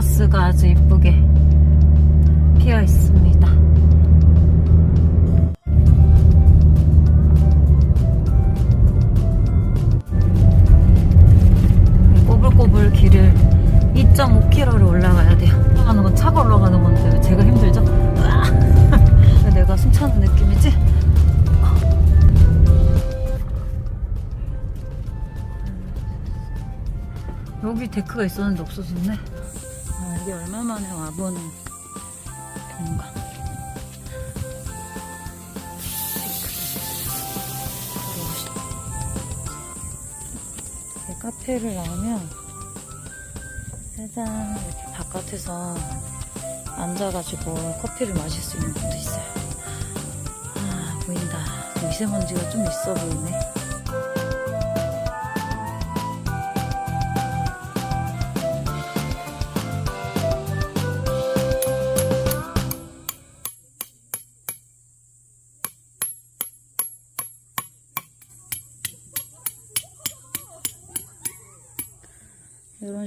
코스모스가 아주 이쁘게 피어 있습니다. 이 꼬불꼬불 길을 2.5km를 올라가야 돼요. 올라가는 건 차가 올라가는 건데 왜 제가 힘들죠? 왜 내가 숨차는 느낌이지? 여기 데크가 있었는데 없어졌네. 아, 이게 얼마 만에 와본 공간. 카페를 나오면 짜잔 이렇게 바깥에서 앉아가지고 커피를 마실 수 있는 곳도 있어요. 아 보인다. 미세먼지가 좀 있어 보이네.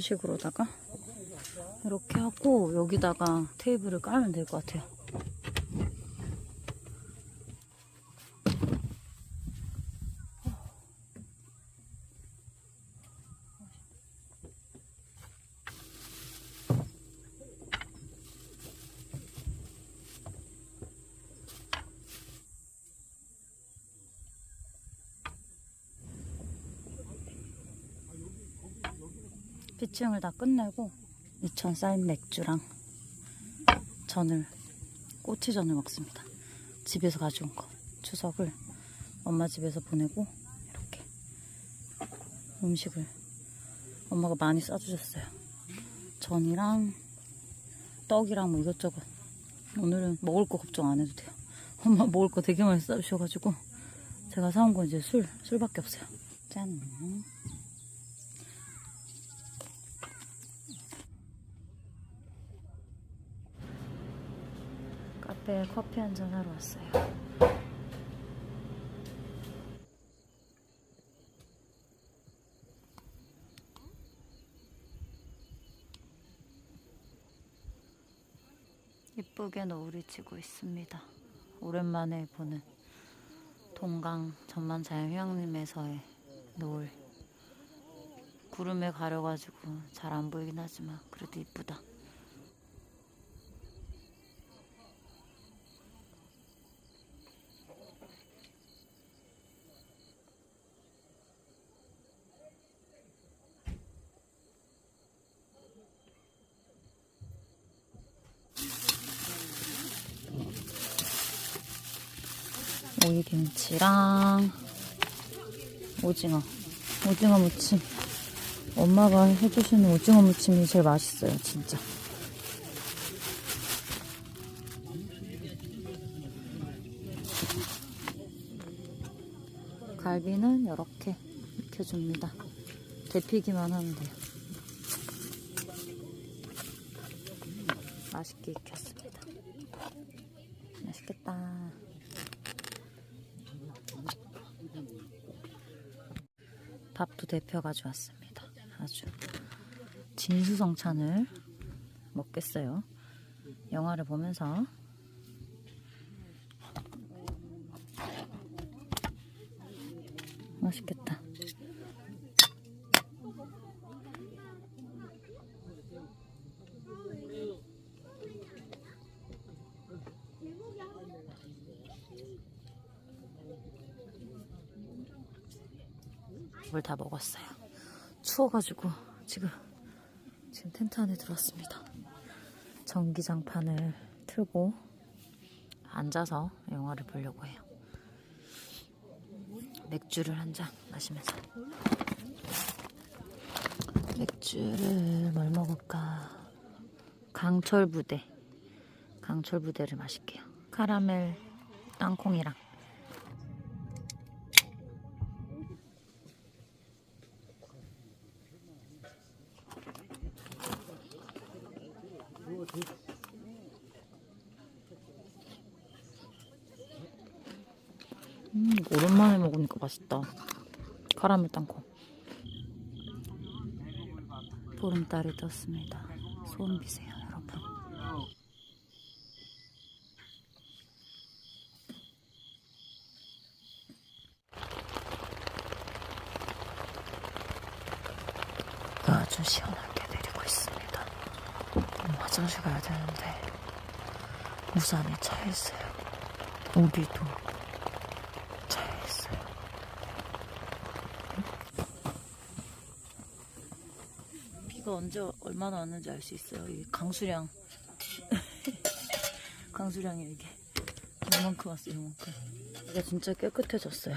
식으로다가 이렇게 하고 여기다가 테이블을 깔면 될 것 같아요. 피칭을 다 끝내고 2천 쌓인 맥주랑 전을 꼬치전을 먹습니다. 집에서 가져온 거 추석을 엄마 집에서 보내고 이렇게 음식을 엄마가 많이 싸주셨어요. 전이랑 떡이랑 뭐 이것저것 오늘은 먹을 거 걱정 안 해도 돼요. 엄마 먹을 거 되게 많이 싸주셔가지고 제가 사온 건 이제 술 술밖에 없어요. 짠. 카페에 커피 한 잔 하러 왔어요. 이쁘게 노을이 지고 있습니다. 오랜만에 보는 동강 전만자연휴양림에서의 노을. 구름에 가려가지고 잘 안 보이긴 하지만 그래도 이쁘다. 오이 김치랑 오징어 오징어 무침. 엄마가 해주시는 오징어 무침이 제일 맛있어요 진짜. 갈비는 이렇게 익혀줍니다. 데피기만 하면 돼요. 맛있게 익혔습니다. 맛있겠다 밥도 데펴 가져왔습니다. 아주 진수성찬을 먹겠어요. 영화를 보면서 맛있겠다. 밥을 다 먹었어요. 추워가지고 지금 지금 텐트 안에 들어왔습니다. 전기장판을 틀고 앉아서 영화를 보려고 해요. 맥주를 한 잔 마시면서 맥주를 뭘 먹을까? 강철 부대 강철 부대를 마실게요. 카라멜 땅콩이랑 음, 이거 오랜만에 먹으니까 맛있다. 카라멜 땅콩. 보름달이 떴습니다. 소음비세요, 여러분. 비가 아주 시원하게 내리고 있습니다. 음, 화장실 가야 되는데 우산이 차에 있어요. 우비도 차에 있어요. 비가 언제 얼마나 왔는지 알 수 있어요. 이 강수량 강수량이 이게 이만큼 왔어요. 이만큼. 이게 진짜 깨끗해졌어요.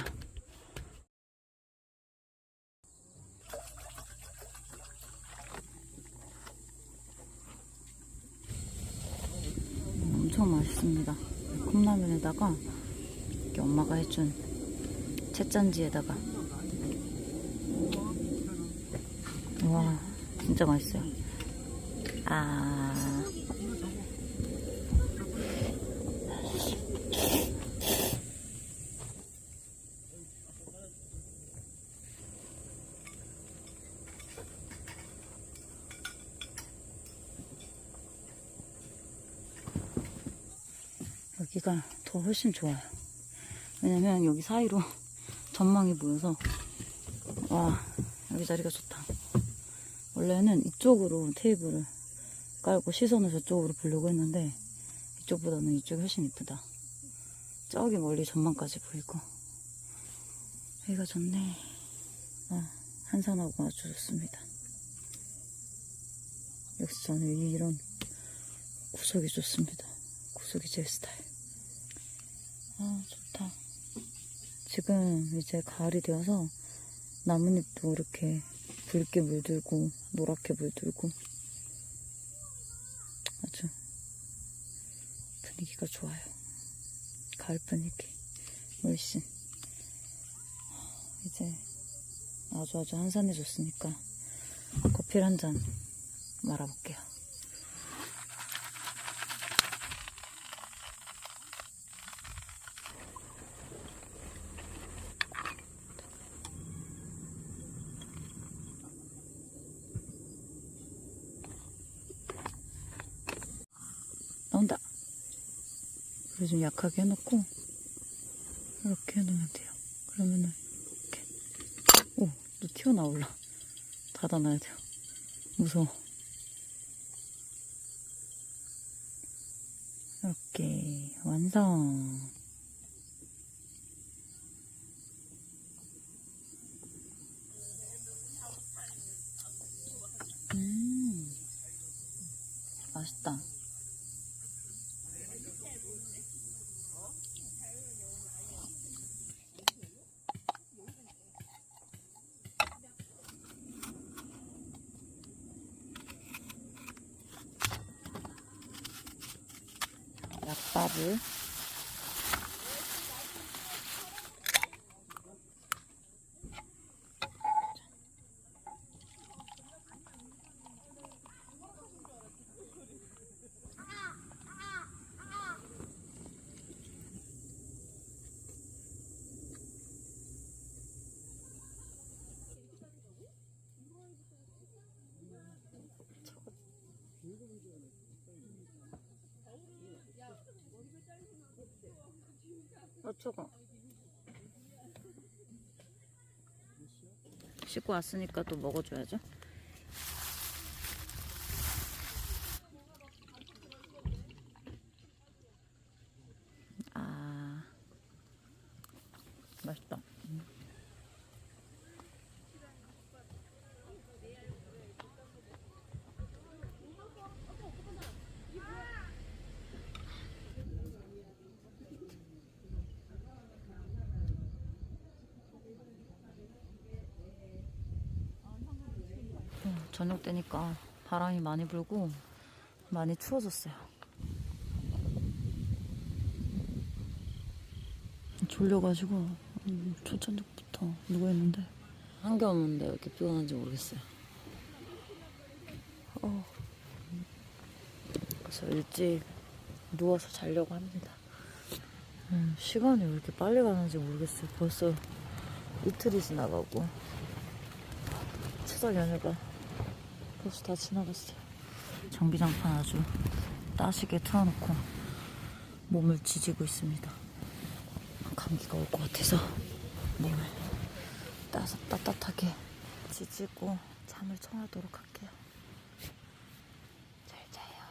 엄청 맛있습니다. 컵라면에다가 이렇게 엄마가 해준 채짠지에다가 와 진짜 맛있어요. 아 여기가 더 훨씬 좋아요. 왜냐면 여기 사이로 전망이 보여서 와 여기 자리가 좋다. 원래는 이쪽으로 테이블을 깔고 시선을 저쪽으로 보려고 했는데 이쪽보다는 이쪽이 훨씬 이쁘다. 저기 멀리 전망까지 보이고 여기가 좋네. 아, 한산하고 아주 좋습니다. 역시 저는 이- 이런 구석이 좋습니다. 구석이 제 스타일. 아, 좋다. 지금 이제 가을이 되어서 나뭇잎도 이렇게 붉게 물들고 노랗게 물들고 아주 분위기가 좋아요. 가을 분위기 물씬 이제 아주 아주 한산해졌으니까 커피를 한잔 말아볼게요. 그래 좀 약하게 해놓고 이렇게 해놓으면 돼요. 그러면은 이렇게 오, 또 튀어나올라. 닫아놔야 돼요. 무서워. 이렇게 완성. 음, 맛있다. 약밥을 어, 저거. 씻고 왔으니까 또 먹어줘야죠. 아, 맛있다. 음. 어, 저녁 되니까 바람이 많이 불고 많이 추워졌어요. 졸려가지고 음, 초저녁부터 누워있는데 한겨 없는데 왜 이렇게 피곤한지 모르겠어요. 어. 그래서 일찍 누워서 자려고 합니다. 음, 시간이 왜 이렇게 빨리 가는지 모르겠어요. 벌써 이틀이 지나가고 추석 연휴가 벌써 다 지나갔어요. 전기장판 아주 따시게 틀어놓고 몸을 지지고 있습니다. 감기가 올 것 같아서 몸을 따서 따뜻하게 지지고 잠을 청하도록 할게요. 잘 자요.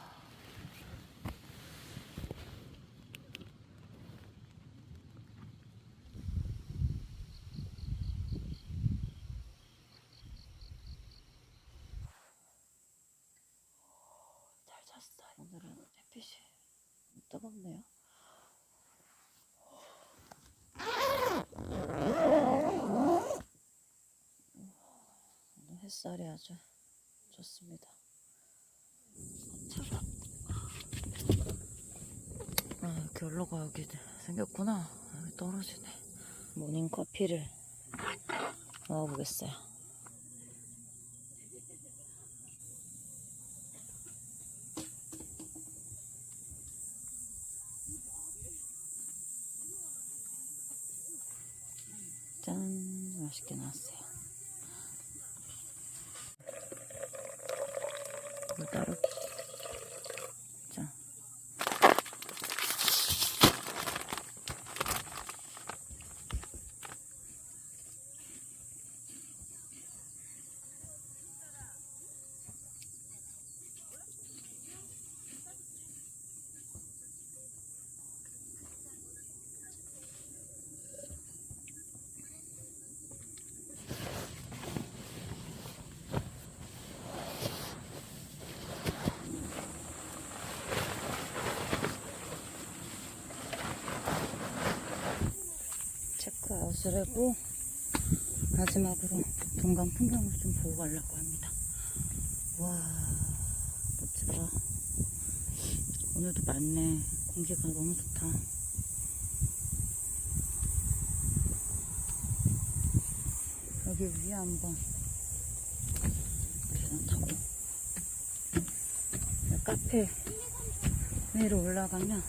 잘 잤어요. 오늘은 햇빛이 뜨겁네요. 오늘 햇살이 아주 좋습니다. 차가. 아, 올라가 여기 생겼구나. 여기 떨어지네. 모닝 커피를 먹어보겠어요. 짠, 맛있게 나왔어요. 물 따르기. 짠. 체크아웃을 하고 마지막으로 동강 풍경을 좀 보고 가려고 합니다. 와 멋지다. 오늘도 맑네. 공기가 너무 좋다. 여기 위에 한번 계단 타고 카페 위로 올라가면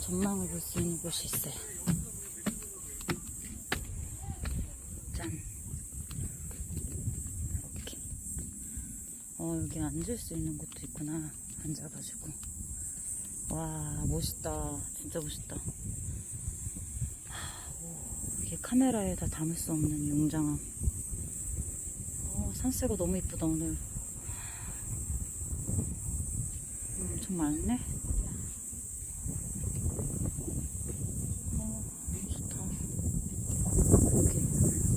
전망을 볼 수 있는 곳이 있어요. 짠. 이렇게. 어, 여기 앉을 수 있는 곳도 있구나. 앉아가지고. 와, 멋있다. 진짜 멋있다. 이게 카메라에 다 담을 수 없는 용장함. 어, 산세가 너무 이쁘다, 오늘. 엄청 많네. 어, 좋다. 이렇게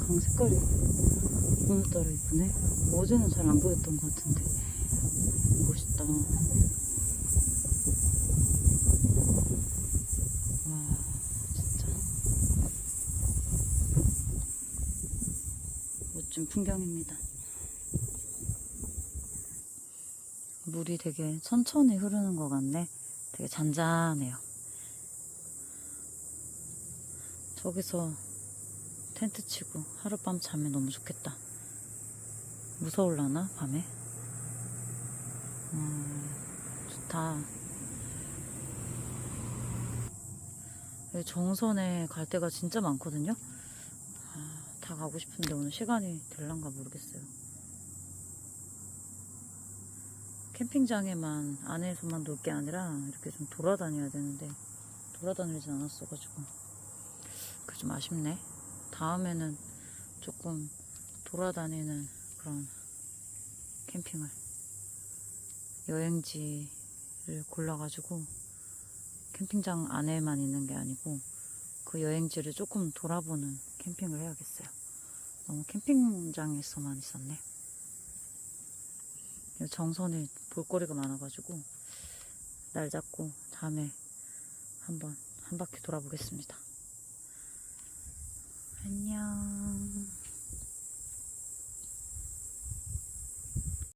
강 색깔이 오늘따라 이쁘네. 어제는 잘 안 보였던 것 같은데 멋있다. 와 진짜 멋진 풍경입니다. 물이 되게 천천히 흐르는 것 같네. 되게 잔잔해요. 저기서 텐트 치고 하룻밤 자면 너무 좋겠다. 무서울라나 밤에? 음, 좋다. 정선에 갈 데가 진짜 많거든요. 아, 다 가고 싶은데 오늘 시간이 될란가 모르겠어요. 캠핑장에만 안에서만 놀 게 아니라 이렇게 좀 돌아다녀야 되는데 돌아다니지 않았어가지고 그게 좀 아쉽네. 다음에는 조금 돌아다니는 그런 캠핑을 여행지를 골라가지고 캠핑장 안에만 있는 게 아니고 그 여행지를 조금 돌아보는 캠핑을 해야겠어요. 너무 캠핑장에서만 있었네. 정선이 볼거리가 많아가지고 날 잡고 다음에 한번 한 바퀴 돌아보겠습니다. 안녕.